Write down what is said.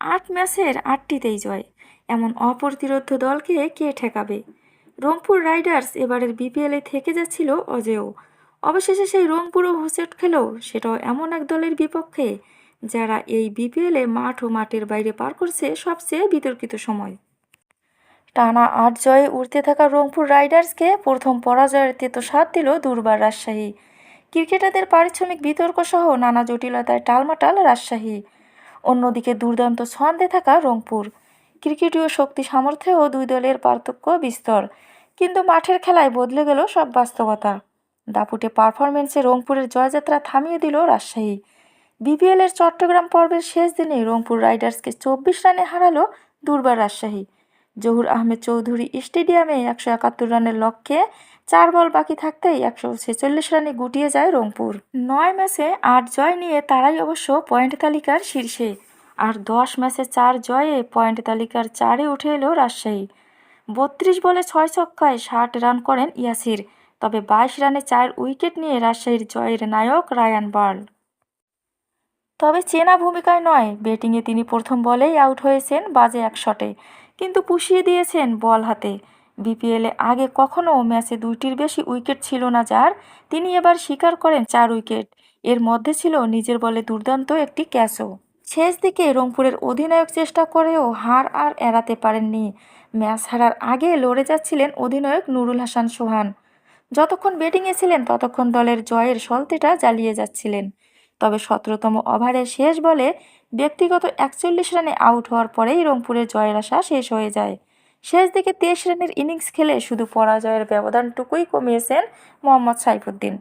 আট ম্যাচের আটটিতেই জয়। এমন অপ্রতিরোধ দলকে কে ঠেকাবে? রংপুর রাইডার্স এবারের বিপিএলে থেকে যাচ্ছিল অজেয়। অবশেষে সেই রংপুরও হোঁচট খেল সেটাও এমন এক দলের বিপক্ষে, যারা এই বিপিএলে মাঠ ও মাঠের বাইরে পার করছে সবচেয়ে বিতর্কিত সময়। টানা আট জয়ে উঠতে থাকা রংপুর রাইডার্সকে প্রথম পরাজয়ের তেতো স্বাদ দিল দুর্বার রাজশাহী। ক্রিকেটারদের পারিশ্রমিক বিতর্ক সহ নানা জটিলতায় টালমাটাল রাজশাহী। অন্যদিকে দুর্দান্ত ছন্দে থাকা রংপুর। ক্রিকেটীয় শক্তি সামর্থ্যেও দুই দলের পার্থক্য বিস্তর। কিন্তু মাঠের খেলায় বদলে গেল সব বাস্তবতা। দাপুটে পারফরমেন্সে রংপুরের জয়যাত্রা থামিয়ে দিল রাজশাহী। বিপিএলের চট্টগ্রাম পর্বের শেষ দিনে রংপুর রাইডার্সকে চব্বিশ রানে হারালো দুর্বার রাজশাহী। জহুর আহমেদ চৌধুরী স্টেডিয়ামে একশো একাত্তর রানের লক্ষ্যে চার বল বাকি থাকতেই একশো ছেচল্লিশ রানে গুটিয়ে যায় রংপুর। নয় ম্যাচে আট জয় নিয়ে তারাই অবশ্য পয়েন্ট তালিকার শীর্ষে, আর দশ ম্যাচে চার জয়ে পয়েন্ট তালিকার চারে উঠে এলো রাজশাহী। বত্রিশ বলে ছয় ছক্কায় ষাট রান করেন ইয়াসির, তবে বাইশ রানে চার উইকেট নিয়ে রাজশাহীর জয়ের নায়ক রায়ান বার্ল। তবে চেনা ভূমিকায় নয়, ব্যাটিংয়ে তিনি প্রথম বলেই আউট হয়েছেন বাজে এক শটে। কিন্তু পুষিয়ে দিয়েছেন বল হাতে। বিপিএলে আগে কখনো ম্যাচে দুইটির বেশি উইকেট ছিল না যার, তিনি এবার স্বীকার করেন চার উইকেট। এর মধ্যে ছিল নিজের বলে দুর্দান্ত একটি ক্যাচও। শেষ দিকে রংপুরের অধিনায়ক চেষ্টা করেও হার আর এড়াতে পারেননি। ম্যাচ হারার আগে লড়ে যাচ্ছিলেন অধিনায়ক নুরুল হাসান সোহান। যতক্ষণ ব্যাটিংয়ে ছিলেন, ততক্ষণ দলের জয়ের সলতেটা জ্বালিয়ে যাচ্ছিলেন। তবে সতেরোতম ওভারের শেষ বলে ব্যক্তিগত একচল্লিশ রানে আউট হওয়ার পরেই রংপুরের জয়ের আশা শেষ হয়ে যায়। শেষ দিকে তেইশ রানের ইনিংস খেলে শুধু পরাজয়ের ব্যবধানটুকুই কমিয়েছেন মোহাম্মদ সাইফুদ্দিন।